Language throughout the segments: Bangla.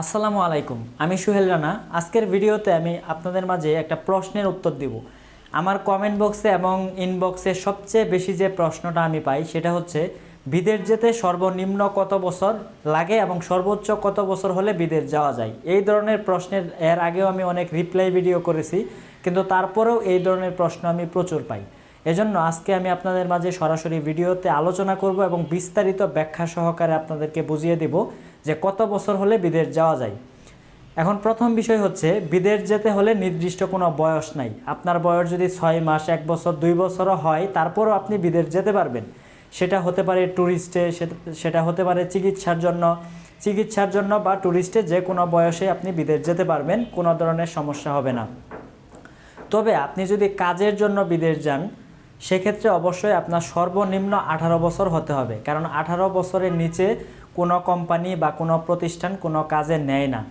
আসসালামু আলাইকুম, আমি সুহেল রানা। আজকের ভিডিওতে আমি আপনাদের মাঝে একটা প্রশ্নের উত্তর দিব। আমার কমেন্ট বক্সে এবং ইনবক্সে সবচেয়ে বেশি যে প্রশ্নটা আমি পাই, সেটা হচ্ছে, বিদেশ যেতে সর্বনিম্ন কত বছর লাগে এবং সর্বোচ্চ কত বছর হলে বিদেশ যাওয়া যায়? এই ধরনের প্রশ্নের, এর আগেও আমি অনেক রিপ্লাই ভিডিও করেছি, কিন্তু তারপরেও এই ধরনের প্রশ্ন আমি প্রচুর পাই। এজন্য আজকে আমি আপনাদের মাঝে সরাসরি ভিডিওতে আলোচনা করব এবং বিস্তারিত ব্যাখ্যা সহকারে আপনাদেরকে বুঝিয়ে দেব। যে কত বছর হলে বিদেশ যাওয়া যায়। এখন প্রথম বিষয় হচ্ছে, বিদেশ যেতে হলে নির্দিষ্ট কোনো বয়স নাই। আপনার বয়স যদি ছয় মাস, এক বছর, দুই বছরও হয়, তারপরও আপনি বিদেশ যেতে পারবেন। সেটা হতে পারে ট্যুরিস্টে সেটা হতে পারে চিকিৎসার জন্য। চিকিৎসার জন্য বা ট্যুরিস্টে যে কোনো বয়সে আপনি বিদেশ যেতে পারবেন, কোনো ধরনের সমস্যা হবে না। তবে আপনি যদি কাজের জন্য বিদেশ যান সেক্ষেত্রে অবশ্যই আপনার সর্বনিম্ন আঠারো বছর হতে হবে। কারণ আঠারো বছরের নিচে কোনো কোম্পানি বা কোনো প্রতিষ্ঠান কোনো কাজে নেয় না।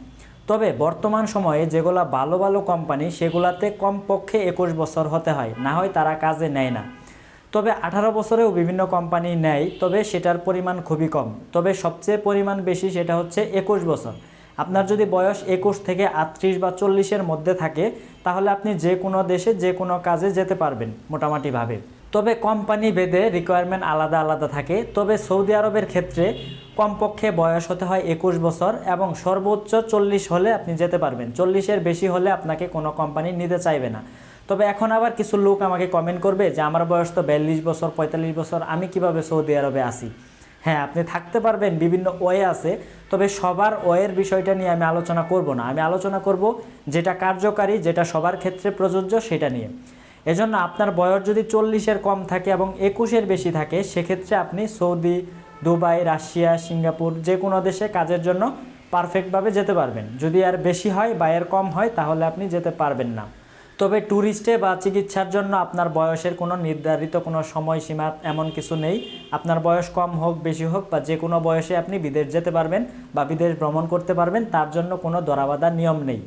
তবে বর্তমান সময়ে যেগুলো ভালো ভালো কোম্পানি, সেগুলাতে কমপক্ষে একুশ বছর হতে হয়। না হয় তারা কাজে নেয় না। তবে আঠারো বছরেও বিভিন্ন কোম্পানি নেয়, তবে সেটার পরিমাণ খুবই কম। তবে সবচেয়ে পরিমাণ বেশি সেটা হচ্ছে একুশ বছর। আপনার যদি বয়স একুশ থেকে আটত্রিশ বা চল্লিশের মধ্যে থাকে, তাহলে আপনি যে কোনো দেশে, যে কোনো কাজে যেতে পারবেন মোটামুটিভাবে। তবে কোম্পানি ভেদে রিকোয়ারমেন্ট আলাদা আলাদা থাকে। তবে সৌদি আরবের ক্ষেত্রে কমপক্ষে বয়স হতে হয় একুশ বছর এবং সর্বোচ্চ চল্লিশ হলে আপনি যেতে পারবেন। চল্লিশের বেশি হলে আপনাকে কোনো কোম্পানি নিতে চাইবে না। তবে এখন আবার কিছু লোক আমাকে কমেন্ট করবে যে, আমার বয়স তো বিয়াল্লিশ বছর, পঁয়তাল্লিশ বছর, আমি কীভাবে সৌদি আরবে আসি হ্যাঁ আপনি থাকতে পারবেন, বিভিন্ন ওয়ে আছে, তবে সবার ওয়ের বিষয়টা নিয়ে আমি আলোচনা করব না। আমি আলোচনা করব যেটা কার্যকারী, যেটা সবার ক্ষেত্রে প্রযোজ্য, সেটা নিয়ে। এজন্য আপনার বয়স যদি চল্লিশের কম থাকে এবং একুশের বেশি থাকে, সেক্ষেত্রে আপনি সৌদি, দুবাই, রাশিয়া, সিঙ্গাপুর যে কোনো দেশে কাজের জন্য পারফেক্টভাবে যেতে পারবেন। যদি আর বেশি হয় বা এর কম হয়, তাহলে আপনি যেতে পারবেন না। তবে ট্যুরিস্টে বা চিকিৎসার জন্য আপনার বয়সের কোনো নির্ধারিত কোনো সময়সীমা এমন কিছু নেই। আপনার বয়স কম হোক, বেশি হোক বা যে কোনো বয়সে আপনি বিদেশ যেতে পারবেন বা বিদেশ ভ্রমণ করতে পারবেন, তার জন্য কোনো দরাবাধা নিয়ম নেই।